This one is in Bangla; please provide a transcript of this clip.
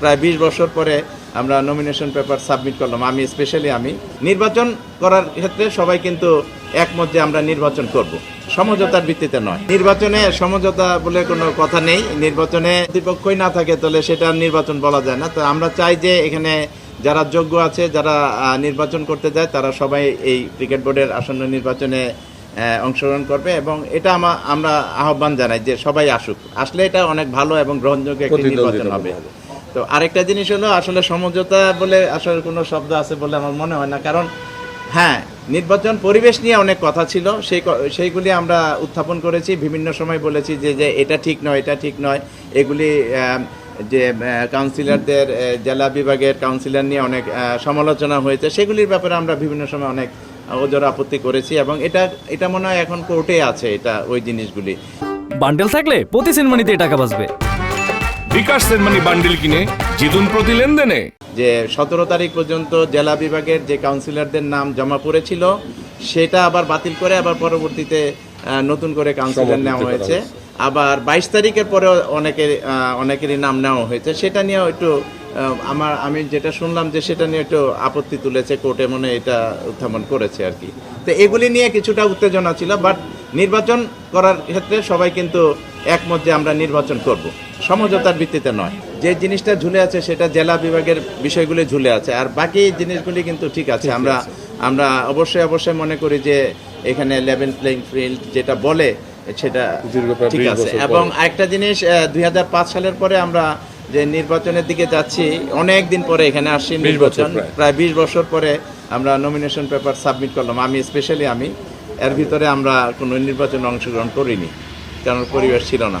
প্রায় বিশ বছর পরে আমরা নমিনেশন পেপার সাবমিট করলাম। আমি স্পেশালি আমি। নির্বাচন করার ক্ষেত্রে সবাই কিন্তু একমত যে আমরা নির্বাচন করব। সমঝোতার ভিত্তিতে নয়। নির্বাচনে সমঝোতা বলে কোনো কথা নেই। নির্বাচনে প্রতিপক্ষই না থাকে তাহলে সেটা নির্বাচন বলা যায় না। তো আমরা চাই যে এখানে যারা যোগ্য আছে যারা নির্বাচন করতে যায় তারা সবাই এই ক্রিকেট বোর্ডের আসন্ন নির্বাচনে অংশগ্রহণ করবে এবং এটা আমা- আমরা আহ্বান জানাই যে সবাই আসুক। আসলে এটা অনেক ভালো এবং গ্রহণযোগ্য একটি নির্বাচন হবে। তো আরেকটা জিনিস হলো, আসলে সমঝোতা বলে আসলে কোনো শব্দ আছে বলে আমার মনে হয় না। কারণ হ্যাঁ নির্বাচন পরিবেশ নিয়ে অনেক কথা ছিল। সেই সেইগুলি আমরা উত্থাপন করেছি, বিভিন্ন সময় বলেছি যে যে এটা ঠিক নয়, এটা ঠিক নয়। এগুলি যে কাউন্সিলরদের জেলা বিভাগের কাউন্সিলর নিয়ে অনেক সমালোচনা হয়েছে। সেগুলির ব্যাপারে আমরা বিভিন্ন সময় অনেক ওজোর আপত্তি করেছি এবং এটা এটা মনে হয় এখন কোর্টে আছে এটা, ওই জিনিসগুলি। বান্ডেল থাকলে প্রতি সেনমানিতে টাকা বাঁচবে। বিকাশ সেনমানি বান্ডিল কিনে জিতুন প্রতি লেনদেনে। যে সতেরো তারিখ পর্যন্ত জেলা বিভাগের যে কাউন্সিলরদের নাম জমা পড়েছিল সেটা আবার বাতিল করে আবার পরবর্তীতে আহ, নতুন করে কাউন্সিলর নেওয়া হয়েছে। আবার বাইশ তারিখের পরে অনেকের অনেকেরই নাম নেওয়া হয়েছে। সেটা নিয়েও একটু আহ, আমার আমি যেটা শুনলাম যে সেটা নিয়ে একটু আপত্তি তুলেছে কোর্টে মনে এটা উত্থাপন করেছে আর কি। তো এগুলি নিয়ে কিছুটা উত্তেজনা ছিল বাট নির্বাচন করার ক্ষেত্রে সবাই কিন্তু একমত যে আমরা নির্বাচন করব। সমঝোতার ভিত্তিতে নয়। যে জিনিসটা ঝুলে আছে সেটা জেলা বিভাগের বিষয়গুলি ঝুলে আছে। আর বাকি জিনিসগুলি কিন্তু ঠিক আছে। আমরা আমরা অবশ্যই অবশ্যই মনে করি যে এখানে লেভেল প্লেইং ফিল্ড যেটা বলে সেটা ঠিক আছে। এবং একটা জিনিস দুই হাজার পাঁচ সালের পরে আমরা যে নির্বাচনের দিকে যাচ্ছি অনেক দিন পরে এখানে আসছি নির্বাচন। প্রায়। প্রায় বিশ বছর পরে আমরা নমিনেশন পেপার সাবমিট করলাম। আমি স্পেশালি আমি এর ভিতরে আমরা কোনো নির্বাচনে অংশগ্রহণ করিনি কারণ পরিবেশ ছিল না।